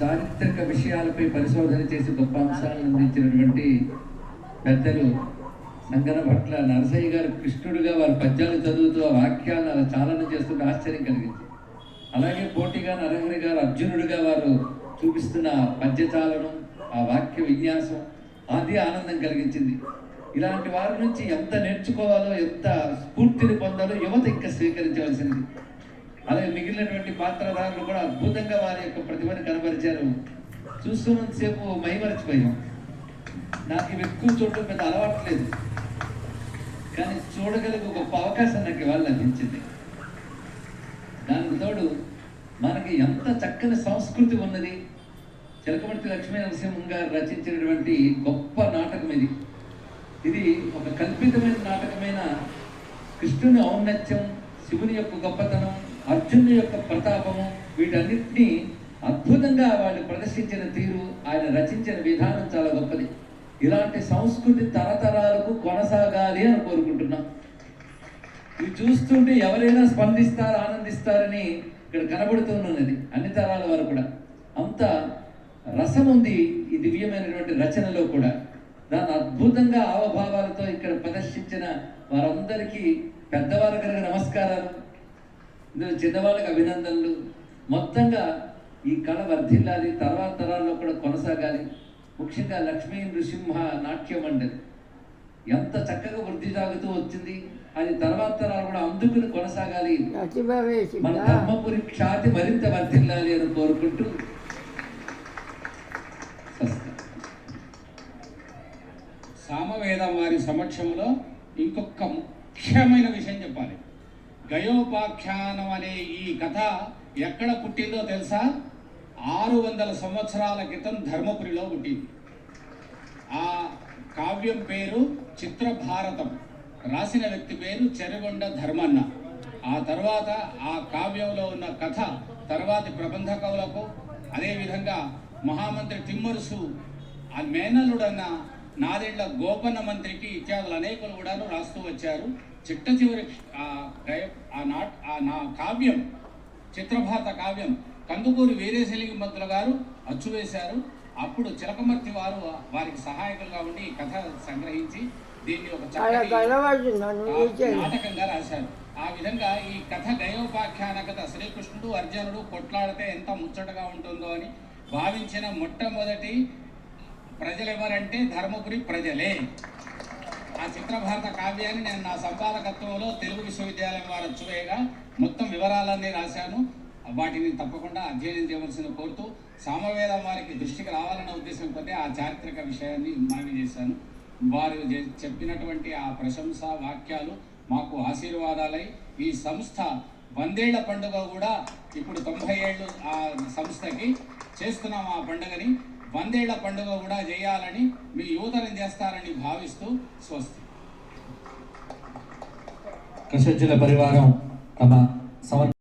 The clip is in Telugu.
చారిత్రక విషయాలపై పరిశోధన చేసి గొప్ప అంశాలను అందించినటువంటి పెద్దలు సంగన భట్ల నరసయ్య గారు కృష్ణుడిగా వారి పద్యాలు చదువుతూ ఆ వాక్యాలను అలా చాలన చేస్తుంటే ఆశ్చర్యం కలిగింది. అలాగే పోటీగా నరహరి గారు అర్జునుడిగా వారు చూపిస్తున్న ఆ పద్యచాలనం ఆ వాక్య విన్యాసం అది ఆనందం కలిగించింది. ఇలాంటి వారి నుంచి ఎంత నేర్చుకోవాలో ఎంత స్ఫూర్తిని పొందాలో యువత ఇంకా స్వీకరించవలసింది. అలాగే మిగిలినటువంటి పాత్రధారులు కూడా అద్భుతంగా వారి యొక్క ప్రతిభను కనబరిచారు. చూస్తున్నంతసేపు మైమరిచిపోయాం నాకు ఇవి ఎక్కువ చూడటం పెద్ద అలవాట్లేదు కానీ చూడగలిగే గొప్ప అవకాశం నాకు ఇవాళ లభించింది. దానికి తోడు మనకి ఎంత చక్కని సంస్కృతి ఉన్నది. చిలకమర్తి లక్ష్మీ నరసింహం గారు రచించినటువంటి గొప్ప నాటకం ఇది. ఇది ఒక కల్పితమైన నాటకమైన కృష్ణుని ఔన్నత్యం శివుని యొక్క గొప్పతనం అర్జునుని యొక్క ప్రతాపము వీటన్నిటినీ అద్భుతంగా వాళ్ళు ప్రదర్శించిన తీరు ఆయన రచించిన విధానం చాలా గొప్పది. ఇలాంటి సంస్కృతి తరతరాలకు కొనసాగాలి అని కోరుకుంటున్నాం. ఇవి చూస్తుంటే ఎవరైనా స్పందిస్తారు ఆనందిస్తారని ఇక్కడ కనబడుతున్నది అన్ని తరాల వారు కూడా. అంత రసం ఉంది ఈ దివ్యమైనటువంటి రచనలో కూడా. దాని అద్భుతంగా ఆవభావాలతో ఇక్కడ ప్రదర్శించిన వారందరికీ పెద్దవారు కనుక నమస్కారాలు. ఇందులో చిన్నవాళ్ళకి అభినందనలు. మొత్తంగా ఈ కళ వర్ధిల్లాలి. తర్వాత తరాల్లో కూడా కొనసాగాలి. ముఖ్యంగా లక్ష్మీ నృసింహ నాట్య మండలి ఎంత చక్కగా వృద్ధి సాగుతూ వచ్చింది. అది తర్వాత తరాలు కూడా అందుకుని కొనసాగాలి. మన ధర్మపురి ఖ్యాతి మరింత వర్ధిల్లాలి అని కోరుకుంటూ. సామవేదం వారి సమక్షంలో ఇంకొక ముఖ్యమైన విషయం చెప్పాలి. గయోపాఖ్యానం అనే ఈ కథ ఎక్కడ పుట్టిందో తెలుసా? ఆరు వందల సంవత్సరాల క్రితం ధర్మపురిలో పుట్టింది. ఆ కావ్యం పేరు చిత్రభారతం. రాసిన వ్యక్తి పేరు చెరగొండ ధర్మన్న. ఆ తర్వాత ఆ కావ్యంలో ఉన్న కథ తర్వాతి ప్రబంధ కవులకు అదేవిధంగా మహామంత్రి తిమ్మరుసు ఆ మేనల్లుడన్న నాదెండ్ల గోపన్న మంత్రికి ఇత్యాదులు అనేకులు కూడాను రాస్తూ వచ్చారు. చిట్ట చివరి ఆ నాట్ ఆ నా కావ్యం చిత్రభారత కావ్యం కందుకూరి వీరేశలింగ మంత్రుల గారు అచ్చువేశారు. అప్పుడు చిలకమర్తి వారు వారికి సహాయకులుగా ఉండి ఈ కథ సంగ్రహించి దీన్ని ఒక నాటకంగా రాశారు. ఆ విధంగా ఈ కథ గయోపాఖ్యాన కథ శ్రీకృష్ణుడు అర్జునుడు కొట్లాడితే ఎంత ముచ్చటగా ఉంటుందో అని భావించిన మొట్టమొదటి ప్రజలు ఎవరంటే ధర్మపురి ప్రజలే. ఆ చిత్రభారత కావ్యాన్ని నేను నా సంపాదకత్వంలో తెలుగు విశ్వవిద్యాలయం వారు చూయగా మొత్తం వివరాలన్నీ రాశాను. వాటిని తప్పకుండా అధ్యయనం చేయవలసింది కోరుతూ సామవేదం వారికి దృష్టికి రావాలన్న ఉద్దేశం కొద్దీ ఆ చారిత్రక విషయాన్ని మనవి చేశాను. వారు చే- చెప్పినటువంటి ఆ ప్రశంస వాక్యాలు మాకు ఆశీర్వాదాలై ఈ సంస్థ వందేళ్ళ పండుగ కూడా ఇప్పుడు తొంభై ఏళ్ళు ఆ సంస్థకి చేస్తున్నాం ఆ పండుగని. వందేళ్ళ పండుగ కూడా చేయాలని మీ యువతరం చేస్తారని భావిస్తూ స్వస్తి. కషజ్జల పరివారం తమ సమర్